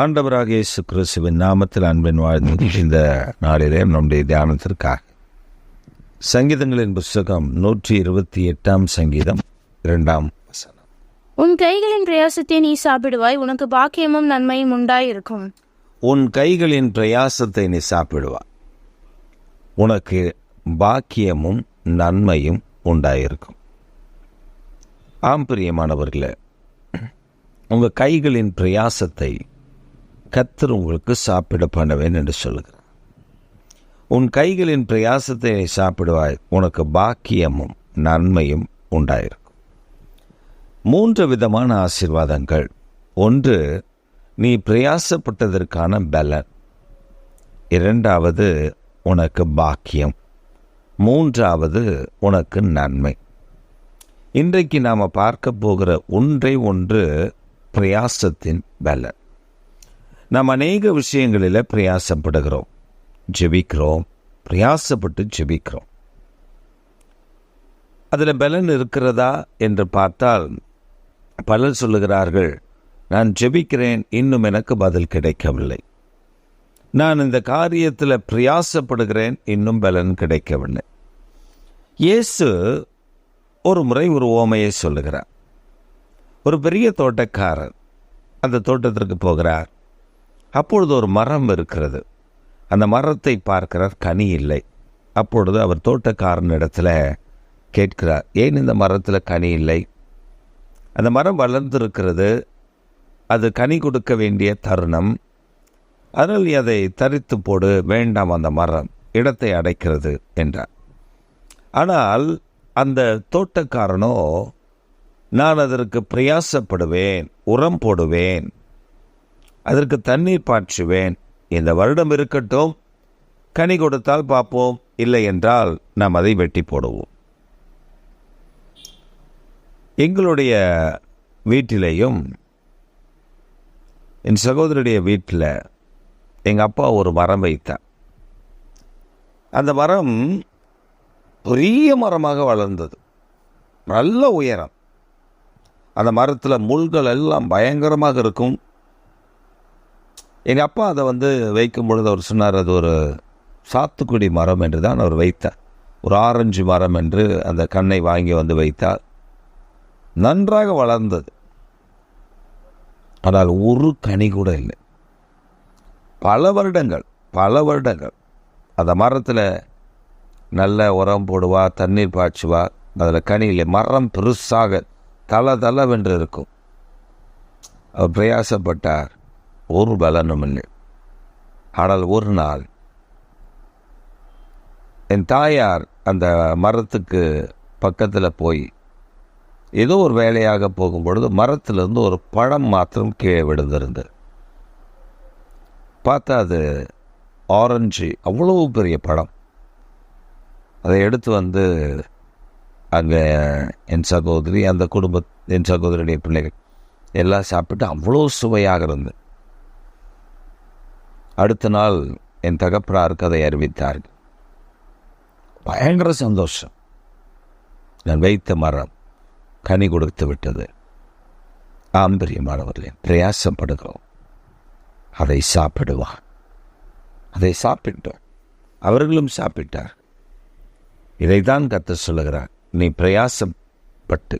ஆண்டவராக இயேசு கிறிஸ்துவின் நாமத்தில் அன்பின் வாழ்ந்து இந்த நாளிலே நம்முடைய தியானத்திற்காக. சங்கீதங்களின் புஸ்தகம் நூற்றி இருபத்தி எட்டாம் சங்கீதம் இரண்டாம் வசனம். உன் கைகளின் பிரயாசத்தை நீ சாப்பிடுவாய் உனக்கு பாக்கியமும் நன்மையும் உண்டாயிருக்கும். உன் கைகளின் பிரயாசத்தை நீ சாப்பிடுவா உனக்கு பாக்கியமும் நன்மையும் உண்டாயிருக்கும். ஆம் பிரியமானவர்களே உங்கள் கைகளின் பிரயாசத்தை கத்தர் உங்களுக்கு சாப்பிட பண்ணுவேன் என்று சொல்லுகிறார். உன் கைகளின் பிரயாசத்தை சாப்பிடுவாய் உனக்கு பாக்கியமும் நன்மையும் உண்டாயிருக்கும். மூன்று விதமான ஆசீர்வாதங்கள். ஒன்று நீ பிரயாசப்பட்டதற்கான பலன். இரண்டாவது உனக்கு பாக்கியம். மூன்றாவது உனக்கு நன்மை. இன்றைக்கு நாம் பார்க்க போகிற ஒன்றை ஒன்று பிரயாசத்தின் பலன். நாம் அநேக விஷயங்களில் பிரயாசப்படுகிறோம். ஜெபிக்கிறோம். பிரயாசப்பட்டு ஜெபிக்கிறோம். அதில் பலன் இருக்கிறதா என்று பார்த்தால் பலர் சொல்லுகிறார்கள் நான் ஜெபிக்கிறேன் இன்னும் எனக்கு பதில் கிடைக்கவில்லை. நான் இந்த காரியத்தில் பிரயாசப்படுகிறேன் இன்னும் பலன் கிடைக்கவில்லை. இயேசு ஒரு முறை ஒரு ஓமையை சொல்லுகிறார். ஒரு பெரிய தோட்டக்காரர் அந்த தோட்டத்திற்கு போகிறார். அப்பொழுது ஒரு மரம் இருக்கிறது. அந்த மரத்தை பார்க்கிறார் கனி இல்லை. அப்பொழுது அவர் தோட்டக்காரன் இடத்துல கேட்கிறார் ஏன் இந்த மரத்தில் கனி இல்லை? அந்த மரம் வளர்ந்திருக்கிறது. அது கனி கொடுக்க வேண்டிய தருணம். அதனால் நீ அதை தரித்து போடு வேண்டாம் அந்த மரம் இடத்தை அடைக்கிறது என்றார். ஆனால் அந்த தோட்டக்காரனோ நான் அதற்கு பிரயாசப்படுவேன் உரம் போடுவேன் அதற்கு தண்ணீர் பாய்ச்சுவேன். இந்த வருடம் இருக்கட்டும் கனி கொடுத்தால் பார்ப்போம் இல்லை என்றால் நாம் அதை வெட்டி போடுவோம். எங்களுடைய வீட்டிலேயும் என் சகோதரியுடைய வீட்டில் எங்கள் அப்பா ஒரு மரம் வைத்தார். அந்த மரம் பெரிய மரமாக வளர்ந்தது. நல்ல உயரம். அந்த மரத்தில் முள்கள் எல்லாம் பயங்கரமாக இருக்கும். எங்கள் அப்பா அதை வந்து வைக்கும் பொழுது அவர் சொன்னார் அது ஒரு சாத்துக்குடி மரம் என்று தான் அவர் வைத்தார். ஒரு ஆரஞ்சு மரம் என்று அந்த கண்ணை வாங்கி வந்து வைத்தார். நன்றாக வளர்ந்தது. ஆனால் ஒரு கனி கூட இல்லை. பல வருடங்கள் பல வருடங்கள். அந்த மரத்தில் நல்ல உரம் போடுவா தண்ணீர் பாய்ச்சுவா. அதில் கனி இல்லை. மரம் பெருசாக தள தளவென்று இருக்கும். அவர் பிரயாசப்பட்டார். ஒரு பலனும் இல்லை. ஆனால் ஒரு நாள் என் தாயார் அந்த மரத்துக்கு பக்கத்தில் போய் ஏதோ ஒரு வேலையாக போகும்பொழுது மரத்திலிருந்து ஒரு பழம் மாத்திரம் கீழே விழுந்திருந்தது. பார்த்தா அது ஆரஞ்சு அவ்வளோ பெரிய பழம். அதை எடுத்து வந்து அங்கே என் சகோதரி அந்த குடும்ப என் சகோதரியுடைய பிள்ளைகள் எல்லாம் சாப்பிட்டு அவ்வளோ சுவையாக இருந்தது. அடுத்த நாள் என் தகப்பனார் கதை அறிவித்தார்கள். பயங்கர சந்தோஷம். நான் வைத்த மரம் கனி கொடுத்து விட்டது. ஆம்பரியமானவர்களே பிரயாசப்படுகிறோம் அதை சாப்பிடுவான். அதை சாப்பிட்டோம் அவர்களும் சாப்பிட்டார். இதைத்தான் கத்த சொல்லுகிறார். நீ பிரயாசப்பட்டு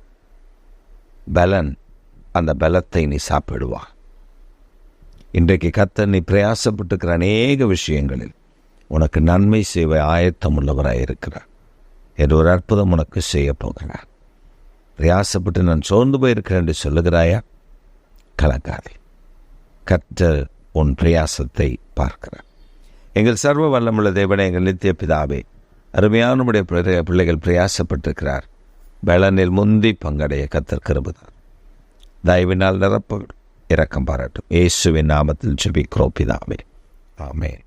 பலன் அந்த பலத்தை நீ சாப்பிடுவா இன்றைக்கு கத்த நீ பிரயாசப்பட்டுக்கிற அநேக விஷயங்களில் உனக்கு நன்மை செய்வ ஆயத்தம் உள்ளவராக இருக்கிறார். என்று ஒரு அற்புதம் உனக்கு செய்ய போகிறார். பிரயாசப்பட்டு நான் சோர்ந்து போயிருக்கிறேன் என்று சொல்லுகிறாயா? கலக்காதே கர்த்தர் உன் பிரயாசத்தை பார்க்கிறார். எங்கள் சர்வ வல்லமுள்ள தேவனை எங்கள் நித்திய பிதாவே அருமையானுடைய பிள்ளைகள் பிரயாசப்பட்டிருக்கிறார். பலனில் முந்தி பங்கடைய கத்தர் கிருபுதான். தயவினால் நிரப்ப இரக்கம் பாராட்டும். இயேசுவின் நாமத்தில் ஜெபிக்கிறோம் பிதாவே. ஆமென்.